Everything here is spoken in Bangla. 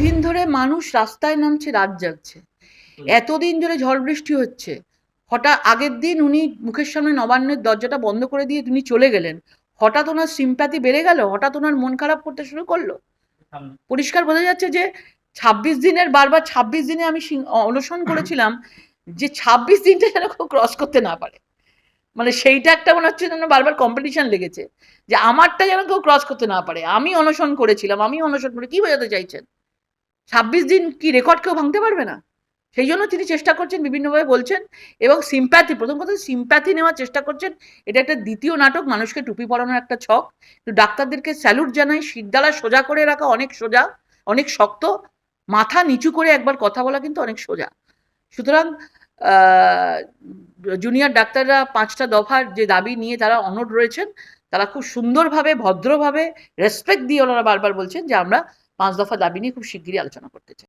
দিন ধরে মানুষ রাস্তায় নামছে রাত জাগছে। এতদিন ধরে ঝড় বৃষ্টি হচ্ছে। হঠাৎ আগের দিন উনি মুখের সামনে নবান্নের দরজাটা বন্ধ করে দিয়ে তিনি চলে গেলেন। হঠাৎ ওনার সিম্প্যাথি বেড়ে গেল হঠাৎ ওনার মন খারাপ করতে শুরু করল। পরিষ্কার বোঝা যাচ্ছে যে ছাব্বিশ দিনের বারবার ছাব্বিশ দিনে আমি অনশন করেছিলাম যে ছাব্বিশ দিনটা যেন কেউ ক্রস করতে না পারে। মানে সেইটা একটা মনে হচ্ছে যেন বারবার কম্পিটিশন লেগেছে। যে আমারটা যেন কেউ ক্রস করতে না পারে। আমি অনশন করেছিলাম আমি অনশন করে কি বোঝাতে চাইছেন? ছাব্বিশ দিন কি রেকর্ড কেউ ভাঙতে পারবে না? সেই জন্য তিনি চেষ্টা করছেন, বিভিন্নভাবে বলছেন এবং সিম্প্যাথি প্রথম কথা সিম্প্যাথি নেওয়ার চেষ্টা করছেন। এটা একটা দ্বিতীয় নাটক, মানুষকে টুপি পরানোর একটা ছক। তো ডাক্তারদেরকে স্যালুট জানাই শিরদালা সোজা করে রাখা অনেক সোজা, অনেক শক্ত। মাথা নিচু করে একবার কথা বলা কিন্তু অনেক সোজা। সুতরাং জুনিয়র ডাক্তাররা পাঁচটা দফার যে দাবি নিয়ে তারা অনড় রয়েছেন, তারা খুব সুন্দরভাবে, ভদ্রভাবে রেসপেক্ট দিয়ে ওনারা বারবার বলছেন যে আমরা পাঁচ দফা দাবি নিয়ে খুব শিগগিরই আলোচনা করতে চাই।